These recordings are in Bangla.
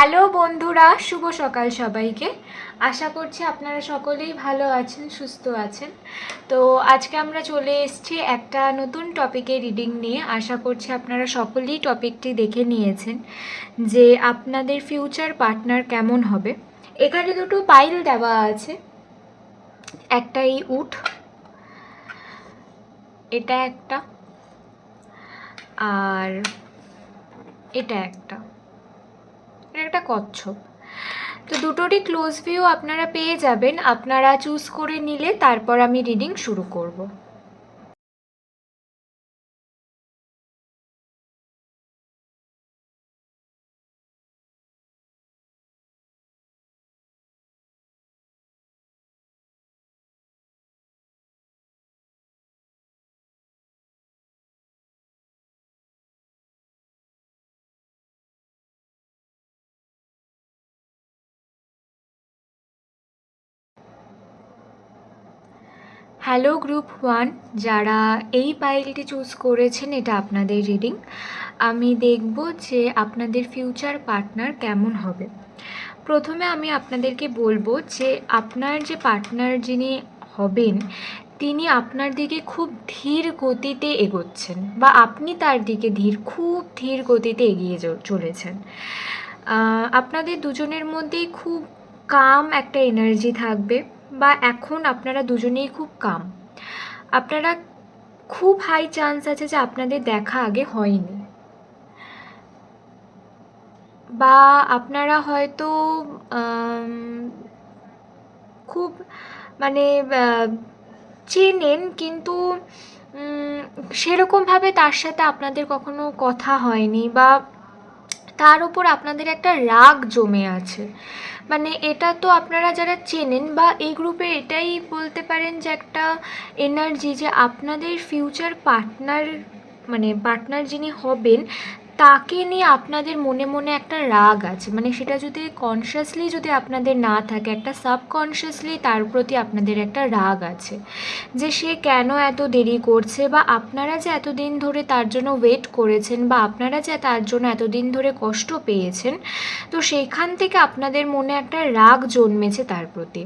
হ্যালো বন্ধুরা, শুভ সকাল সবাইকে। আশা করছি আপনারা সকলেই ভালো আছেন, সুস্থ আছেন। তো আজকে আমরা চলে এসেছি একটা নতুন টপিকে রিডিং নিয়ে। আশা করছি আপনারা সকলেই টপিকটি দেখে নিয়েছেন যে আপনাদের ফিউচার পার্টনার কেমন হবে। এখানে দুটো পাইল দেওয়া আছে। একটা এই উঠ, এটা একটা, আর এটা একটা। এটা একটা কচ্ছপ। তো দুটোরই ক্লোজ ভিউ আপনারা পেয়ে যাবেন। আপনারা চুজ করে নিলে তারপর আমি রিডিং শুরু করব। হ্যালো গ্রুপ ওয়ান যারা এই পাইলটি চুজ করেছেন, এটা আপনাদের রিডিং আমি দেখব যে আপনাদের ফিউচার পার্টনার কেমন হবে। প্রথমে আমি আপনাদেরকে বলব যে আপনার যে পার্টনার যিনি হবেন, তিনি আপনার দিকে খুব ধীর গতিতে এগোচ্ছেন বা আপনি তার দিকে ধীর, খুব ধীর গতিতে এগিয়ে চলেছেন। আপনাদের দুজনের মধ্যেই খুব কাম একটা এনার্জি থাকবে। বা এখন আপনারা দুজনেই খুব কাম আপনারা খুব হাই চান্স আছে যে আপনাদের দেখা আগে হয়নি। বা আপনারা হয়তো খুব মানে চেনেন কিন্তু সেরকমভাবে তার সাথে আপনাদের কখনো কথা হয়নি বা তার উপর আপনাদের একটা রাগ জমে আছে। মানে এটা তো আপনারা যারা চেনেন বা এই গ্রুপে এটাই বলতে পারেন যে একটা এনার্জি যে আপনাদের ফিউচার পার্টনার মানে পার্টনার যিনি হবেন তাকে নিয়ে আপনাদের মনে মনে একটা রাগ আছে। মানে সেটা যদি কনসিয়াসলি যদি আপনাদের না থাকে, একটা সাবকনসিয়াসলি তার প্রতি আপনাদের একটা রাগ আছে যে সে কেন এত দেরি করছে বা আপনারা যে এতদিন ধরে তার জন্য ওয়েট করেছেন বা আপনারা যে তার জন্য এতদিন ধরে কষ্ট পেয়েছেন, তো সেইখান থেকে আপনাদের মনে একটা রাগ জন্মেছে তার প্রতি।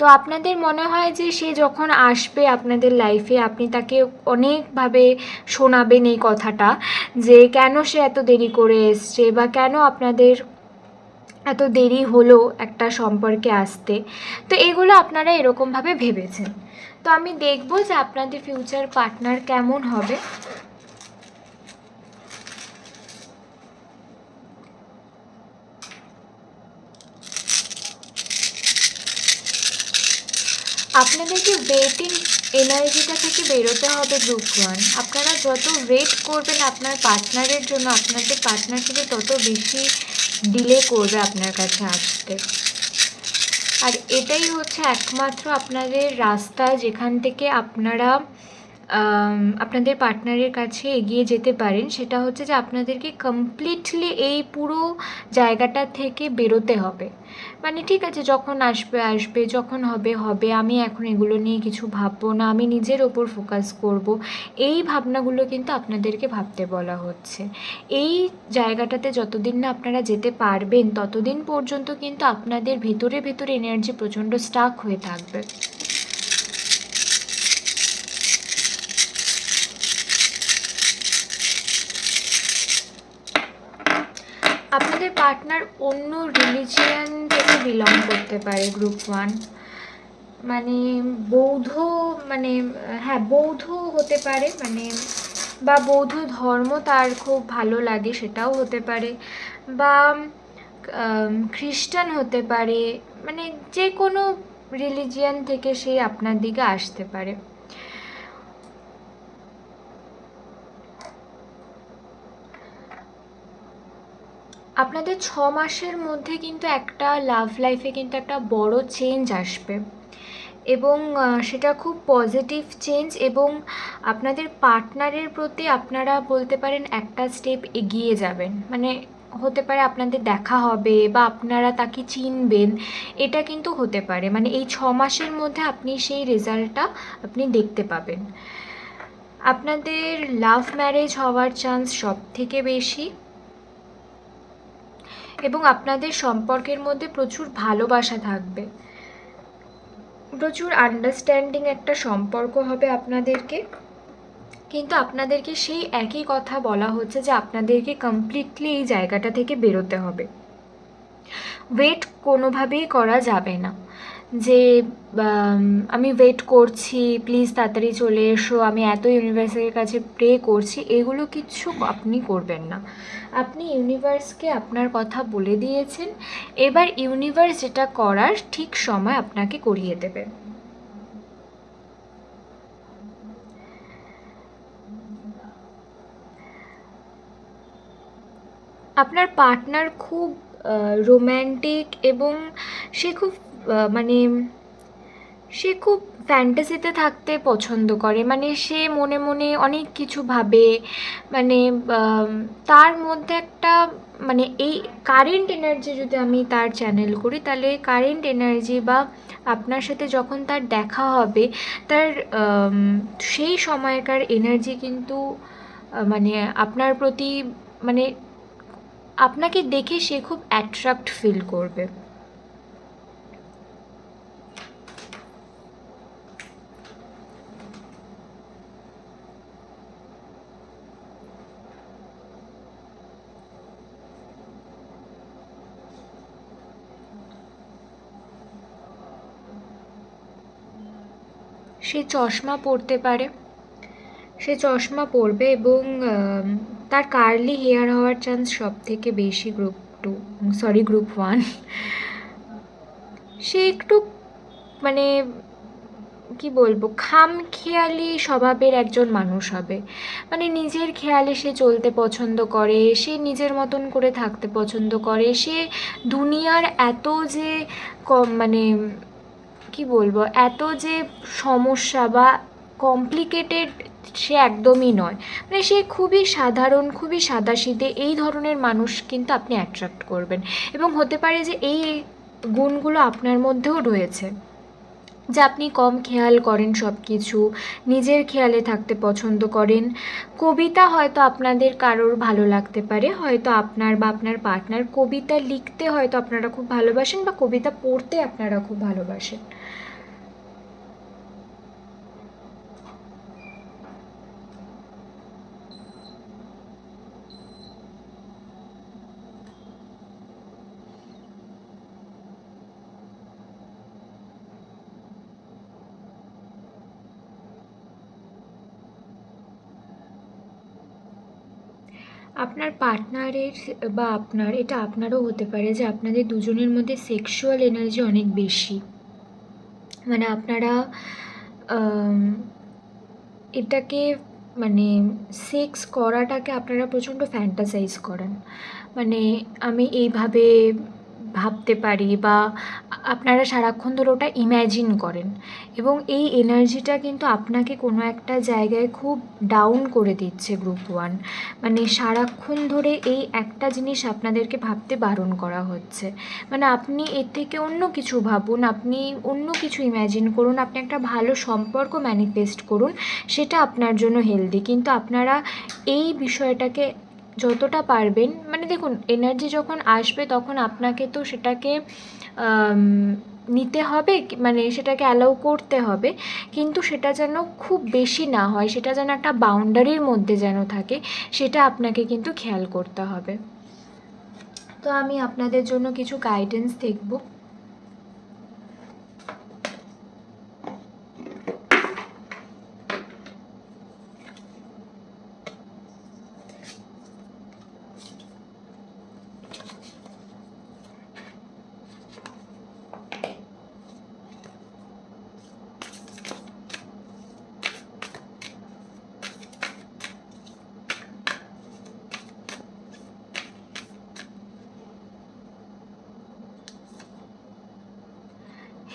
তো আপনাদের মনে হয় যে সে যখন আসবে আপনাদের লাইফে আপনি তাকে অনেকভাবে শোনাবেন এই কথাটা, যে কেন সে এত দেরি করে এসছে বা কেন আপনাদের এত দেরি হলো একটা সম্পর্কে আসতে? তো এগুলো আপনারা এরকমভাবে ভেবেছেন। তো আমি দেখব যে আপনাদের ফিউচার পার্টনার কেমন হবে। আপনাদেরকে ওয়েটিং এনার্জিটা থেকে বেরোতে হবে গ্রুপ ওয়ান আপনারা যত ওয়েট করবেন আপনার পার্টনারের জন্য, আপনাদের পার্টনার কিন্তু তত বেশি ডিলে করবে আপনার কাছে আসতে। আর এটাই হচ্ছে একমাত্র আপনাদের রাস্তা যেখান থেকে আপনারা আপনাদের পার্টনারের কাছে এগিয়ে যেতে পারেন। সেটা হচ্ছে যে আপনাদেরকে কমপ্লিটলি এই পুরো জায়গাটা থেকে বেরোতে হবে। মানে ঠিক আছে, যখন আসবে আসবে, যখন হবে হবে, আমি এখন এগুলো নিয়ে কিছু ভাববো না, আমি নিজের ওপর ফোকাস করব। এই ভাবনাগুলো কিন্তু আপনাদেরকে ভাবতে বলা হচ্ছে। এই জায়গাটাতে যতদিন না আপনারা যেতে পারবেন, ততদিন পর্যন্ত কিন্তু আপনাদের ভেতরে ভেতরে এনার্জি প্রচণ্ড স্টাক হয়ে থাকবে। আপনাদের পার্টনার অন্য রিলিজিয়ান থেকে বিলং করতে পারে গ্রুপ ওয়ান মানে বৌদ্ধ মানে হ্যাঁ বৌদ্ধ হতে পারে মানে বা বৌদ্ধ ধর্ম তার খুব ভালো লাগে, সেটাও হতে পারে, বা খ্রিস্টান হতে পারে মানে যে কোনো রিলিজিয়ান থেকে সে আপনার দিকে আসতে পারে। আপনাদের ছ মাসের মধ্যে কিন্তু একটা লাভ লাইফে কিন্তু একটা বড় চেঞ্জ আসবে। এবং সেটা খুব পজিটিভ চেঞ্জ এবং আপনাদের পার্টনারের প্রতি আপনারা বলতে পারেন একটা স্টেপ এগিয়ে যাবেন। মানে হতে পারে আপনাদের দেখা হবে বা আপনারা তাকে চিনবেন, এটা কিন্তু হতে পারে। মানে এই ছ মাসের মধ্যে আপনি সেই রেজাল্টটা আপনি দেখতে পাবেন। আপনাদের লাভ ম্যারেজ হওয়ার চান্স সব থেকে বেশি। এবং আপনাদের সম্পর্কের মধ্যে প্রচুর ভালোবাসা থাকবে। প্রচুর আন্ডারস্ট্যান্ডিং একটা সম্পর্ক হবে আপনাদেরকে। কিন্তু আপনাদেরকে সেই একই কথা বলা হচ্ছে যে আপনাদেরকে কমপ্লিটলি এই জায়গাটা থেকে বেরোতে হবে। ওয়েট কোনোভাবেই করা যাবে না। যে আমি ওয়েট করছি প্লিজ তাড়াতাড়ি চলে এসো, আমি এত ইউনিভার্সের কাছে প্রে করছি, এগুলো কিছু আপনি করবেন না। আপনি ইউনিভার্সকে আপনার কথা বলে দিয়েছেন, এবার ইউনিভার্স যেটা করার ঠিক সময় আপনাকে করিয়ে দেবে। আপনার পার্টনার খুব রোম্যান্টিক এবং সে খুব মানে সে খুব ফ্যান্টাসিতে থাকতে পছন্দ করে। মানে সে মনে মনে অনেক কিছু ভাবে। মানে তার মধ্যে একটা মানে এই কারেন্ট এনার্জি যদি আমি তার চ্যানেল করি, তাহলে কারেন্ট এনার্জি বা আপনার সাথে যখন তার দেখা হবে, তার সেই সময়কার এনার্জি কিন্তু মানে আপনার প্রতি মানে আপনাকে দেখে সে খুব অ্যাট্রাক্ট ফিল করবে। সে চশমা পরতে পারে। সে চশমা পরবে এবং তার কার্লি হেয়ার হওয়ার চান্স সব থেকে বেশি group two sorry group one সে একটু মানে কি বলব, খাম খেয়ালি স্বভাবের একজন মানুষ হবে। মানে নিজের খেয়ালে সে চলতে পছন্দ করে, সে নিজের মতন করে থাকতে পছন্দ করে, সে দুনিয়ার এত যে কম মানে কি বলব, এত যে সমস্যা বা কমপ্লিকেটেড সে একদমই নয়। মানে সে খুবই সাধারণ, খুবই সাদাসিধে এই ধরনের মানুষ কিন্তু আপনি অ্যাট্রাক্ট করবেন। এবং হতে পারে যে এই গুণগুলো আপনার মধ্যেও রয়েছে, যে আপনি কম খেয়াল করেন সব কিছু নিজের খেয়ালে থাকতে পছন্দ করেন। কবিতা হয়তো আপনাদের কারোর ভালো লাগতে পারে, হয়তো আপনার বা আপনার পার্টনার কবিতা লিখতে হয়তো আপনারা খুব ভালোবাসেন বা কবিতা পড়তে আপনারা খুব ভালোবাসেন। আপনার পার্টনারের বা আপনার, এটা আপনারও হতে পারে যে আপনাদের দুজনের মধ্যে সেক্সুয়াল এনার্জি অনেক বেশি। মানে আপনারা এটাকে মানে সেক্স করাটাকে আপনারা প্রচণ্ড ফ্যান্টাসাইজ করেন। মানে আমি এইভাবে ভাবতে পারি বা আপনারা সারাক্ষণ ধরে ওটা ইম্যাজিন করেন। এবং এই এনার্জিটা কিন্তু আপনাকে কোনো একটা জায়গায় খুব ডাউন করে দিচ্ছে গ্রুপ ওয়ান মানে সারাক্ষণ ধরে এই একটা জিনিস আপনাদেরকে ভাবতে বারণ করা হচ্ছে। মানে আপনি এর থেকে অন্য কিছু ভাবুন, আপনি অন্য কিছু ইম্যাজিন করুন, আপনি একটা ভালো সম্পর্ক ম্যানিফেস্ট করুন, সেটা আপনার জন্য হেলদি কিন্তু আপনারা এই বিষয়টাকে যতটা পারবেন মানে দেখুন এনার্জি যখন আসবে তখন আপনাকে তো সেটাকে নিতে হবে মানে সেটাকে অ্যালাউ করতে হবে, কিন্তু সেটা যেন খুব বেশি না হয়, সেটা যেন একটা বাউন্ডারির মধ্যে যেন থাকে, সেটা আপনাকে কিন্তু খেয়াল করতে হবে। তো আমি আপনাদের জন্য কিছু গাইডেন্স দেখব।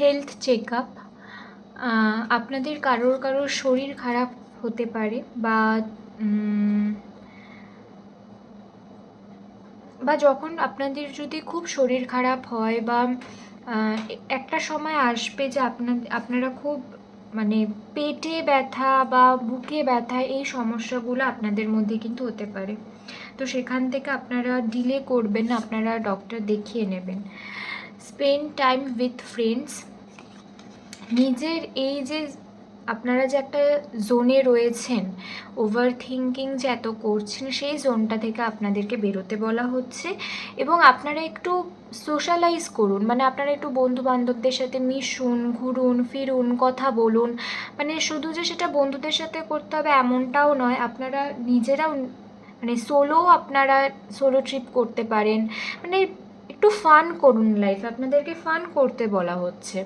হেলথ চেক আপ আপনাদের কারোর কারোর শরীর খারাপ হতে পারে বা বা যখন আপনাদের যদি খুব শরীর খারাপ হয় বা একটা সময় আসবে যে আপনার আপনারা খুব মানে পেটে ব্যথা বা বুকে ব্যথা এই সমস্যাগুলো আপনাদের মধ্যে কিন্তু হতে পারে। তো সেখান থেকে আপনারা ডিলে করবেন আপনারা ডক্টর দেখিয়ে নেবেন। স্পেন্ড টাইম উইথ ফ্রেন্ডস নিজের এই যে আপনারা যে একটা জোনে রয়েছেন ওভার থিঙ্কিং যে এত করছেন, সেই জোনটা থেকে আপনাদেরকে বেরোতে বলা হচ্ছে এবং আপনারা একটু সোশ্যালাইজ করুন। মানে আপনারা একটু বন্ধু বান্ধবদের সাথে মিশুন, ঘুরুন, ফিরুন, কথা বলুন। মানে শুধু যে সেটা বন্ধুদের সাথে করতে হবে এমনটাও নয়, আপনারা নিজেরাও মানে সোলো আপনারা সোলো ট্রিপ করতে পারেন। মানে একটু ফান করুন লাইফ আপনাদেরকে ফান করতে বলা হচ্ছে।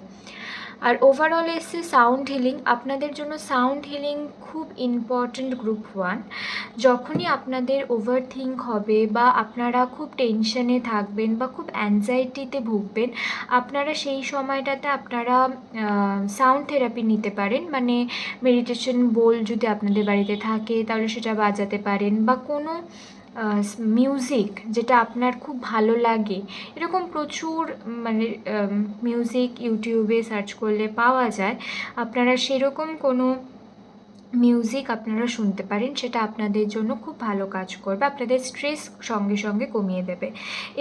আর ওভারঅল এসছে সাউন্ড হিলিং আপনাদের জন্য সাউন্ড হিলিং খুব ইম্পর্ট্যান্ট গ্রুপ ওয়ান যখনই আপনাদের ওভার থিঙ্ক হবে বা আপনারা খুব টেনশনে থাকবেন বা খুব অ্যাংজাইটিতে ভুগবেন, আপনারা সেই সময়টাতে আপনারা সাউন্ড থেরাপি নিতে পারেন। মানে মেডিটেশন বোল যদি আপনাদের বাড়িতে থাকে, তাহলে সেটা বাজাতে পারেন বা কোনো মিউজিক যেটা আপনার খুব ভালো লাগে। এরকম প্রচুর মানে মিউজিক ইউটিউবে সার্চ করলে পাওয়া যায়। আপনারা সেরকম কোনো মিউজিক আপনারা শুনতে পারেন, সেটা আপনাদের জন্য খুব ভালো কাজ করবে, আপনাদের স্ট্রেস সঙ্গে সঙ্গে কমিয়ে দেবে।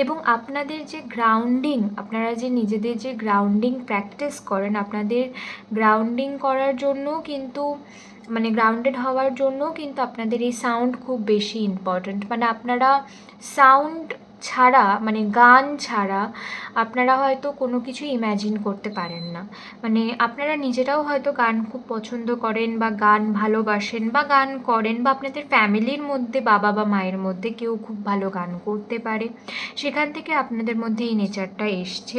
এবং আপনাদের যে গ্রাউন্ডিং আপনারা যে নিজেদের যে গ্রাউন্ডিং প্র্যাকটিস করেন, আপনাদের গ্রাউন্ডিং করার জন্য কিন্তু মানে গ্রাউন্ডেড হওয়ার জন্য কিন্তু আপনাদের এই সাউন্ড খুব বেশি ইম্পর্ট্যান্ট মানে আপনারা সাউন্ড ছাড়া মানে গান ছাড়া আপনারা হয়তো কোনো কিছু ইম্যাজিন করতে পারেন না। মানে আপনারা নিজেরাও হয়তো গান খুব পছন্দ করেন বা গান ভালোবাসেন বা গান করেন বা আপনাদের ফ্যামিলির মধ্যে, বাবা বা মায়ের মধ্যে কেউ খুব ভালো গান করতে পারে। সেখান থেকে আপনাদের মধ্যে এই নেচারটা এসছে।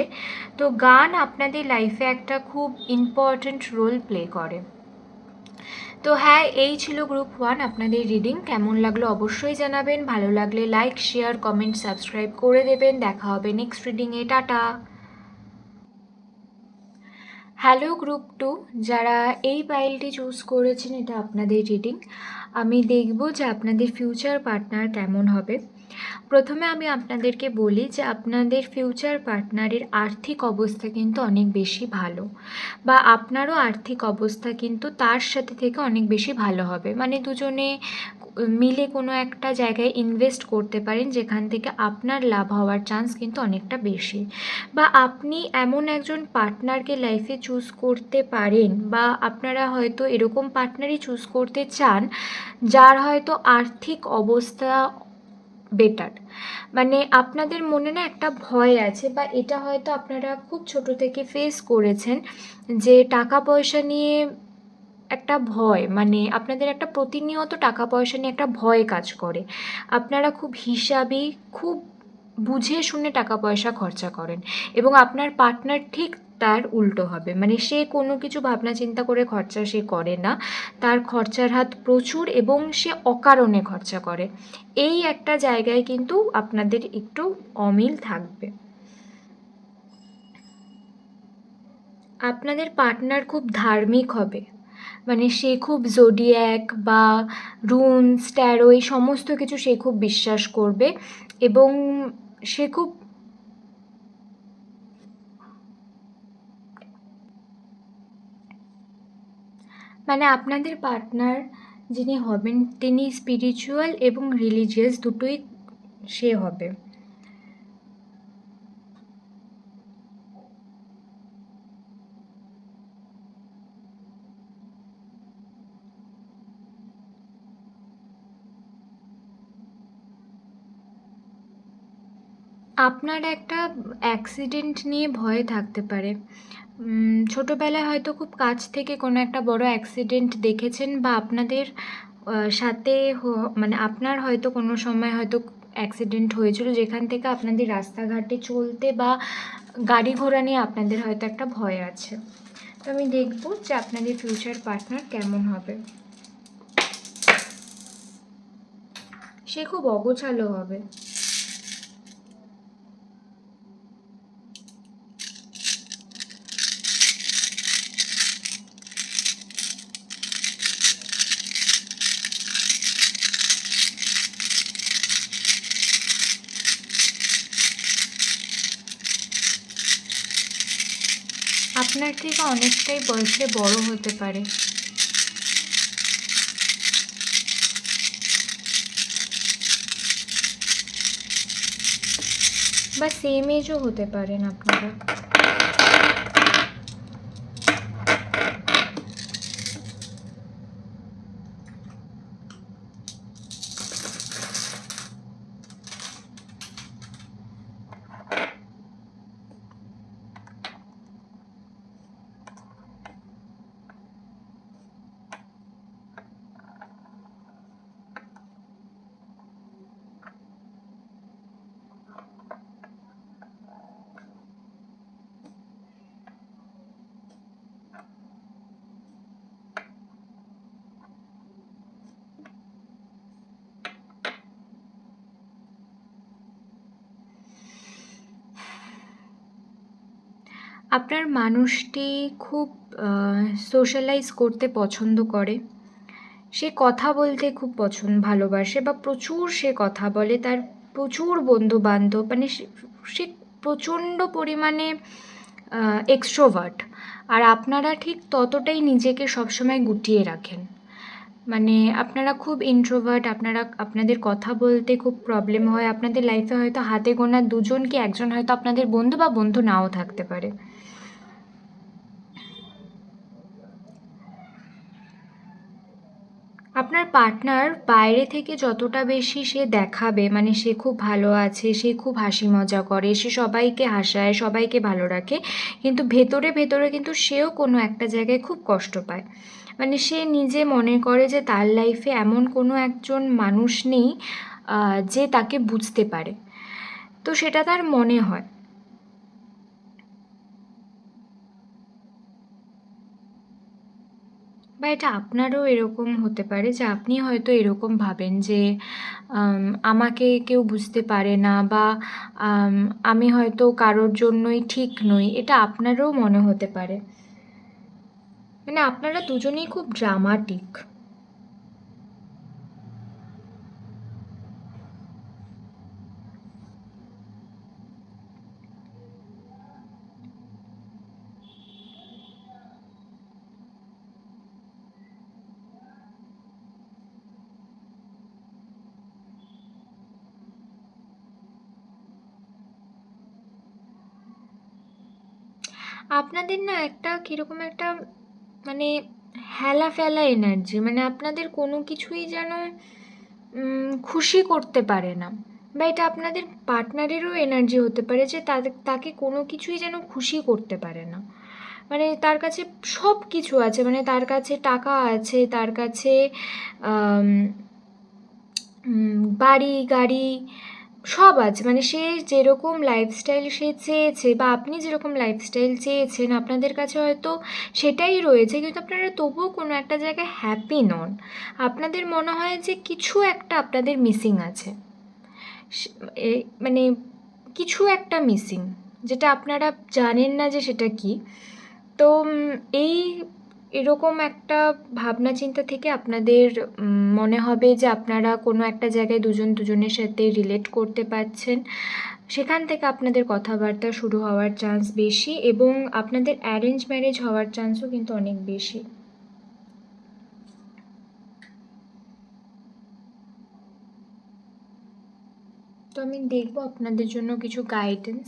তো গান আপনাদের লাইফে একটা খুব ইম্পর্ট্যান্ট রোল প্লে করে। তো হ্যাঁ এই ছিল গ্রুপ ওয়ান আপনাদের রিডিং কেমন লাগল অবশ্যই জানাবেন। ভালো লাগলে লাইক শেয়ার কমেন্ট সাবস্ক্রাইব করে দেবেন। দেখা হবে নেক্সট রিডিংয়ে টাটা। হ্যালো গ্রুপ টু যারা এই পাইলটি চুজ করেছেন, এটা আপনাদের রিডিং আমি দেখব যে আপনাদের ফিউচার পার্টনার কেমন হবে। প্রথমে আমি আপনাদেরকে বলি যে আপনাদের ফিউচার পার্টনারের আর্থিক অবস্থা কিন্তু অনেক বেশি ভালো বা আপনারও আর্থিক অবস্থা কিন্তু তার সাথে থেকে অনেক বেশি ভালো হবে। মানে দুজনে মিলে কোনো একটা জায়গায় ইনভেস্ট করতে পারেন যেখান থেকে আপনার লাভ হওয়ার চান্স কিন্তু অনেকটা বেশি। বা আপনি এমন একজন পার্টনারকে লাইফে চুজ করতে পারেন বা আপনারা হয়তো এরকম পার্টনারই চুজ করতে চান, যার হয়তো আর্থিক অবস্থা বেটার মানে আপনাদের মনে না একটা ভয় আছে বা এটা হয়তো আপনারা খুব ছোট থেকে ফেস করেছেন যে টাকা পয়সা নিয়ে একটা ভয় মানে আপনাদের একটা প্রতিনিয়ত টাকা পয়সা নিয়ে একটা ভয় কাজ করে। আপনারা খুব হিসাবি, খুব বুঝে শুনে টাকা পয়সা খরচা করেন এবং আপনার পার্টনার ঠিক তার উল্টো হবে। মানে সে কোনো কিছু ভাবনা চিন্তা করে খরচা সে করে না। তার খরচার হাত প্রচুর এবং সে অকারণে খরচা করে। এই একটা জায়গায় কিন্তু আপনাদের একটু অমিল থাকবে। আপনাদের পার্টনার খুব ধার্মিক হবে। মানে সে খুব জোডিয়াক বা রুন স্ট্যারো এই সমস্ত কিছু সে খুব বিশ্বাস করবে এবং সে খুব মানে আপনাদের পার্টনার যিনি হবেন তিনি স্পিরিচুয়াল এবং রিলিজিয়াস দুটোই সে হবে। আপনার একটা অ্যাক্সিডেন্ট নিয়ে ভয় থাকতে পারে। ছোটোবেলায় হয়তো খুব কাছ থেকে কোনো একটা বড় অ্যাক্সিডেন্ট দেখেছেন বা আপনাদের সাথে মানে আপনার হয়তো কোনো সময় হয়তো অ্যাক্সিডেন্ট হয়েছিল যেখান থেকে আপনাদের রাস্তাঘাটে চলতে বা গাড়ি ঘোড়া নিয়ে আপনাদের হয়তো একটা ভয় আছে। তো আমি দেখব যে আপনাদের ফিউচার পার্টনার কেমন হবে। সে খুব অগোছালো হবে। আপনার থেকে অনেকটাই বয়সে বড় হতে পারে। বা সেম এজও হতে পারেন আপনারা। আপনার মানুষটি খুব সোশ্যালাইজ করতে পছন্দ করে। সে কথা বলতে খুব পছন্দ, ভালোবাসে বা প্রচুর সে কথা বলে, তার প্রচুর বন্ধু বান্ধব মানে সে- প্রচণ্ড পরিমাণে এক্সট্রোভার্ট আর আপনারা ঠিক ততটাই নিজেকে সবসময় গুটিয়ে রাখেন। মানে আপনারা খুব ইন্ট্রোভার্ট আপনারা, আপনাদের কথা বলতে খুব প্রবলেম হয়, আপনাদের লাইফে হয়তো হাতে গোনা দুজন কি একজন হয়তো আপনাদের বন্ধু বা বন্ধু নাও থাকতে পারে। আপনার পার্টনার বাইরে থেকে যতটা বেশি সে দেখাবে মানে সে খুব ভালো আছে, সে খুব হাসি মজা করে, সে সবাইকে হাসায়, সবাইকে ভালো রাখে, কিন্তু ভেতরে ভেতরে কিন্তু সেও কোনো একটা জায়গায় খুব কষ্ট পায়। মানে সে নিজে মনে করে যে তার লাইফে এমন কোনো একজন মানুষ নেই যে তাকে বুঝতে পারে। তো সেটা তার মনে হয়। বা এটা আপনারও এরকম হতে পারে যে আপনি হয়তো এরকম ভাবেন যে আমাকে কেউ বুঝতে পারে না বা, আমি হয়তো কারোর জন্যই ঠিক নই, এটা আপনারও মনে হতে পারে। মানে আপনারা দুজনেই খুব ড্রামাটিক আপনাদের না একটা কীরকম একটা মানে হেলা ফেলা এনার্জি মানে আপনাদের কোনো কিছুই যেন খুশি করতে পারে না। বা এটা আপনাদের পার্টনারেরও এনার্জি হতে পারে যে তাকে কোনো কিছুই যেন খুশি করতে পারে না। মানে তার কাছে সব কিছু আছে মানে তার কাছে টাকা আছে, তার কাছে বাড়ি, গাড়ি সব আছে। মানে সে যেরকম লাইফস্টাইল সে চেয়েছে বা আপনি যেরকম লাইফস্টাইল চেয়েছেন, আপনাদের কাছে হয়তো সেটাই রয়েছে, কিন্তু আপনারা তবুও কোনো একটা জায়গায় হ্যাপি নন। আপনাদের মনে হয় যে কিছু একটা আপনাদের মিসিং আছে। মানে কিছু একটা মিসিং যেটা আপনারা জানেন না যে সেটা কি। তো এই এরকম একটা ভাবনা চিন্তা থেকে আপনাদের মনে হবে যে আপনারা কোনো একটা জায়গায় দুজন দুজনের সাথে রিলেট করতে পারছেন। সেখান থেকে আপনাদের কথাবার্তা শুরু হওয়ার চান্স বেশি এবং আপনাদের অ্যারেঞ্জ ম্যারেজ হওয়ার চান্সও কিন্তু অনেক বেশি। তো আমি দেখব আপনাদের জন্য কিছু গাইডেন্স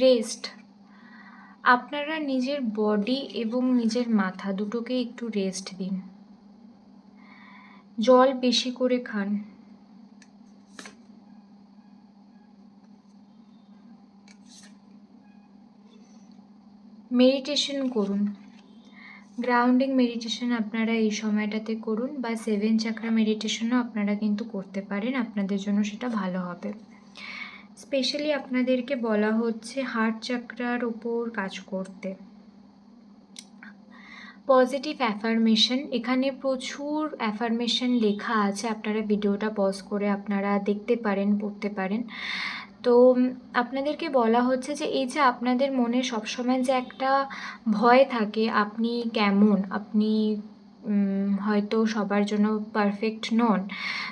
রেস্ট। আপনারা নিজের বডি এবং নিজের মাথা দুটোকে একটু রেস্ট দিন। জল বেশি করে খান। মেডিটেশন করুন। গ্রাউন্ডিং মেডিটেশন আপনারা এই সময়টাতে করুন বা সেভেন চাকরা মেডিটেশনও আপনারা কিন্তু করতে পারেন। আপনাদের জন্য সেটা ভালো হবে। স্পেশালি আপনাদেরকে বলা হচ্ছে হার্ট চাকরার ওপর কাজ করতে। পজিটিভ অ্যাফার্মেশন এখানে প্রচুর অ্যাফার্মেশন লেখা আছে, আপনারা ভিডিওটা পজ করে আপনারা দেখতে পারেন, পড়তে পারেন। তো আপনাদেরকে বলা হচ্ছে যে এই যে আপনাদের মনে সবসময় যে একটা ভয় থাকে, আপনি কেমন? আপনি হয়তো সবার জন্য পারফেক্ট নন।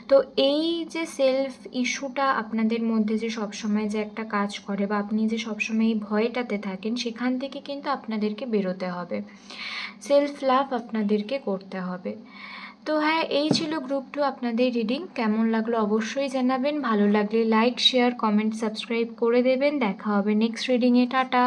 তো এই যে সেলফ ইস্যুটা আপনাদের মধ্যে যে সবসময় যে একটা কাজ করে বা আপনি যে সবসময় এই ভয়টাতে থাকেন, সেখান থেকে কিন্তু আপনাদেরকে বেরোতে হবে। সেলফ লাভ আপনাদেরকে করতে হবে। তো হ্যাঁ এই ছিল গ্রুপ টু আপনাদের রিডিং কেমন লাগল অবশ্যই জানাবেন। ভালো লাগলে লাইক শেয়ার কমেন্ট সাবস্ক্রাইব করে দেবেন। দেখা হবে নেক্সট রিডিংয়ে টাটা!